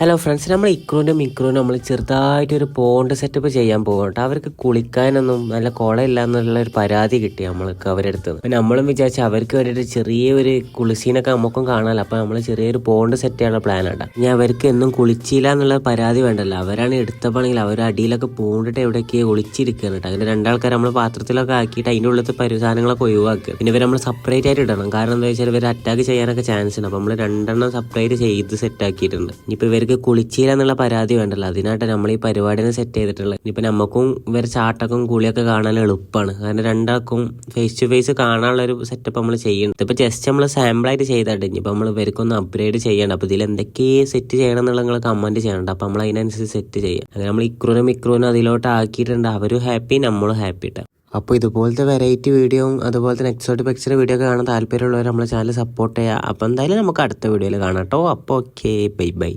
Hello friends നമ്മൾ ഇക്രൂനും മിക്രൂനും നമ്മൾ ചെറുതായിട്ട് ഒരു പോണ്ട് സെറ്റപ്പ് ചെയ്യാൻ പോകട്ടെ കേട്ടോ. അവർക്ക് കുളിക്കാനൊന്നും നല്ല കുളമില്ല എന്നുള്ള ഒരു പരാതി കിട്ടി നമ്മൾക്ക് അവരെടുത്ത് അപ്പം നമ്മളും വിചാരിച്ചു അവർക്ക് വേണ്ടിയിട്ട് ചെറിയൊരു കുളിസീനൊക്കെ നമുക്കും കാണാമല്ലോ അപ്പോൾ നമ്മൾ ചെറിയൊരു പോണ്ട് സെറ്റ് ചെയ്യാനുള്ള പ്ലാൻ ആണ് ഇനി അവർക്ക് എന്നും കുളിച്ചില്ല എന്നുള്ള പരാതി വേണ്ടല്ലോ. അവരാണ് എടുത്തപ്പോണെങ്കിൽ അവർ അടിയിലൊക്കെ പൂണ്ടിട്ട് എവിടെയൊക്കെ ഒളിച്ചിരിക്കുകയാണ് കേട്ടോ. അങ്ങനെ രണ്ടാൾക്കാർ നമ്മൾ പാത്രത്തിലൊക്കെ ആക്കിയിട്ട് അതിന്റെ ഉള്ളത്തെ പരിസാധനങ്ങളൊക്കെ ഒഴിവാക്കുക. പിന്നെ ഇവർ നമ്മൾ സെപ്പറേറ്റ് ആയിട്ട് ഇടണം. കാരണം എന്താ വെച്ചാൽ ഇവർ അറ്റാക്ക് ചെയ്യാനൊക്കെ ചാൻസ് ഉണ്ട്. അപ്പോൾ നമ്മൾ രണ്ടെണ്ണം സെപ്പറേറ്റ് ചെയ്ത് സെറ്റ് ആക്കിയിട്ടുണ്ട്. ഇനിയിപ്പോൾ ഇവർക്ക് കുളിച്ചില്ല എന്നുള്ള പരാതി വേണ്ടല്ലോ. അതിനായിട്ട് നമ്മൾ ഈ പരിപാടിനെ സെറ്റ് ചെയ്തിട്ടുള്ളത് ഇനിയിപ്പോൾ നമുക്കും ഇവർ ചാട്ടക്കും കുളിയൊക്കെ കാണാൻ എളുപ്പമാണ് കാരണം രണ്ടാൾക്കും ഫേസ് ടു ഫേസ് കാണാനുള്ള ഒരു സെറ്റപ്പ് നമ്മൾ ചെയ്യണം. ഇതിപ്പോൾ ജസ്റ്റ് നമ്മൾ സാമ്പിളായിട്ട് ചെയ്തിട്ട് ഇനിയിപ്പോൾ നമ്മൾ ഇവർക്കൊന്ന് അപ്ഗ്രേഡ് ചെയ്യണം. അപ്പോൾ ഇതിൽ എന്തൊക്കെ സെറ്റ് ചെയ്യണം എന്നുള്ള നിങ്ങൾ കമന്റ് ചെയ്യണം അപ്പോൾ നമ്മൾ അതിനനുസരിച്ച് സെറ്റ് ചെയ്യാം. അങ്ങനെ നമ്മൾ ഇക്രൂനും മിക്രൂനും അതിലോട്ട് ആക്കിയിട്ടുണ്ട്. അവരും ഹാപ്പി നമ്മളും ഹാപ്പി അപ്പോൾ ഇതുപോലത്തെ വെറൈറ്റി വീഡിയോയും അതുപോലെ തന്നെ എക്സോട്ട് പിക്ചർ വീഡിയോ ഒക്കെ കാണാൻ താല്പര്യമുള്ളവർ നമ്മളെ ചാനൽ സപ്പോർട്ട് ചെയ്യുക അപ്പോൾ എന്തായാലും നമുക്ക് അടുത്ത വീഡിയോയിൽ കാണാം കേട്ടോ അപ്പോൾ ഓക്കെ ബൈ ബൈ